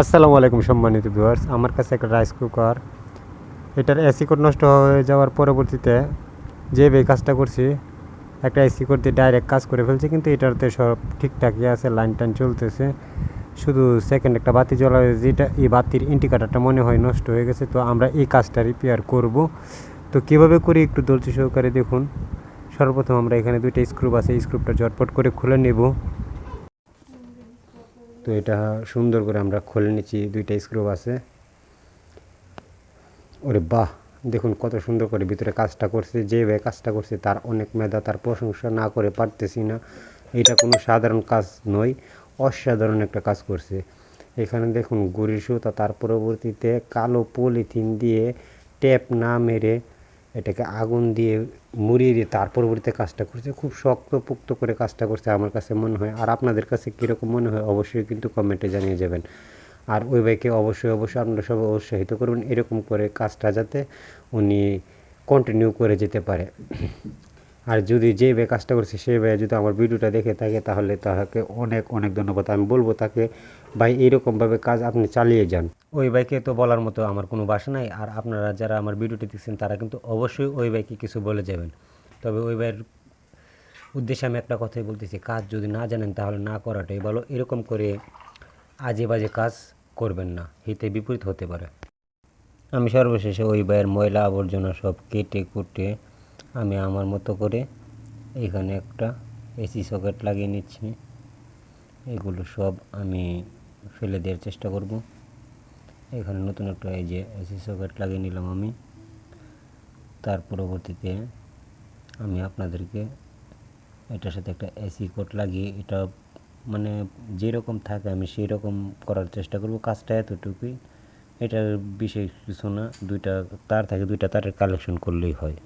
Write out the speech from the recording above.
আসসালামু আলাইকুম সম্মানিত ভিউয়ার্স। আমার কাছে একটা রাইস কুকার। এটার এসি কোড নষ্ট হয়ে যাওয়ার পরবর্তীতে যেভাবে কাজটা করছি, একটা এসি কোড দিয়ে ডাইরেক্ট কাজ করে ফেলছে, কিন্তু এটাতে সব ঠিকঠাকই আছে, লাইন টাইন চলতেছে। শুধু সেকেন্ড একটা বাতি জ্বলা, যেটা এই বাতির ইন্ডিকেটারটা মনে হয় নষ্ট হয়ে গেছে, তো আমরা এই কাজটা রিপেয়ার করব। তো কীভাবে করি একটু দলচি সহকারে দেখুন। সর্বপ্রথম আমরা এখানে দুইটা স্ক্রুপ আছে স্ক্রুপটা জটপট করে খুলে নেব। তো এটা সুন্দর করে আমরা খুলে নিচ্ছি, দুইটা স্ক্রুপ আছে। ওরে বাহ, দেখুন কত সুন্দর করে ভিতরে কাজটা করছে, যেভাবে কাজটা করছে তার অনেক মেধা, তার প্রশংসা না করে পারতেছি না। এটা কোনো সাধারণ কাজ নয়, অসাধারণ একটা কাজ করছে। এখানে দেখুন গুড়ি সুতা, তার পরবর্তীতে কালো পলিথিন দিয়ে ট্যাপ না মেরে এটাকে আগুন দিয়ে মুড়িয়ে দিয়ে তার পরবর্তীতে কাজটা করছে। খুব শক্ত পুক্ত করে কাজটা করছে আমার কাছে মনে হয়। আর আপনাদের কাছে কীরকম মনে হয় অবশ্যই কিন্তু কমেন্টে জানিয়ে যাবেন। আর ওই ভাইকে অবশ্যই অবশ্যই আপনারা সবাই উৎসাহিত করবেন এরকম করে কাজটা যাতে উনি কন্টিনিউ করে যেতে পারে। আর যদি যে ভাই কাজটা করছে, সেই ভাই যদি আমার ভিডিওটা দেখে থাকে, তাহলে তাকে অনেক অনেক ধন্যবাদ। আমি বলব তাকে, ভাই, এইরকমভাবে কাজ আপনি চালিয়ে যান। ওই ভাইকে তো বলার মতো আমার কোনো বাসা নাই। আর আপনারা যারা আমার ভিডিওটি দেখছেন, তারা কিন্তু অবশ্যই ওই ভাইকে কিছু বলে যাবেন। তবে ওই ভাইয়ের উদ্দেশ্যে আমি একটা কথাই বলতেছি, কাজ যদি না জানেন, তাহলে না করাটাই ভালো। এরকম করে আজে বাজে কাজ করবেন না, হিতে বিপরীত হতে পারে। আমি সর্বশেষে ওই ভাইয়ের ময়লা আবর্জনা সব কেটে কুটে আমি আমার মতো করে এখানে একটা এসি সকেট লাগিয়ে নিচ্ছি। এগুলো সব আমি ফেলে দেওয়ার চেষ্টা করব। এখানে নতুন একটা এই যে এসি সকেট লাগিয়ে নিলাম আমি। তার পরবর্তীতে আমি আপনাদেরকে এটার সাথে একটা এসি কোড লাগিয়ে এটা মানে যেরকম থাকে আমি সেই রকম করার চেষ্টা করব। কাজটা এতটুকুই। এটার বিশেষ কিছু না, দুইটা তার থাকে, দুইটা তারের কালেকশন করলেই হয়।